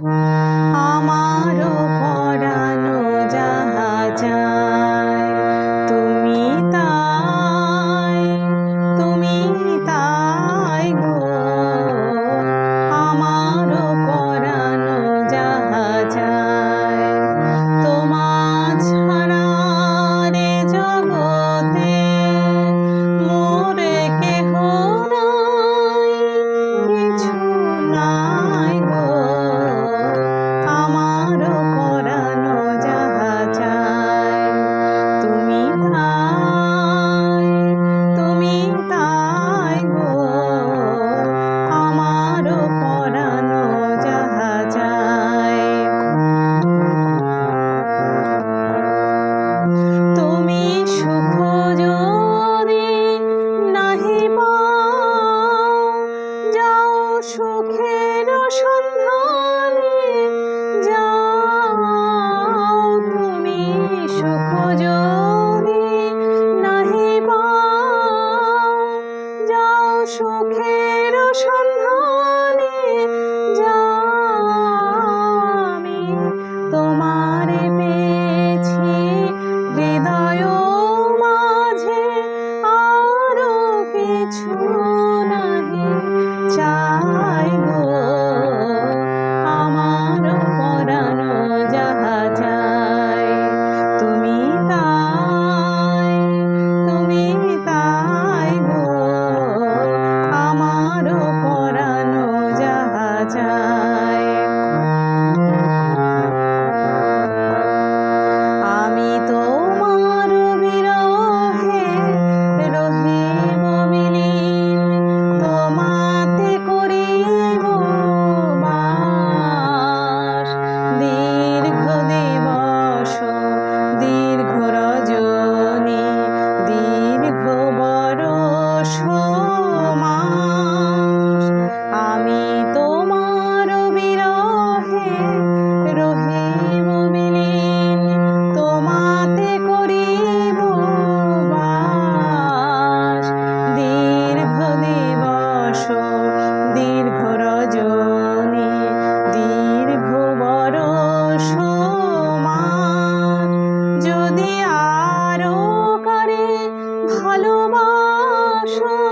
Música সুখের সন্ধানে যামি তোমার পেয়েছি হৃদয় মাঝে আরও কিছু। যদি আরও করে ভালোবাসা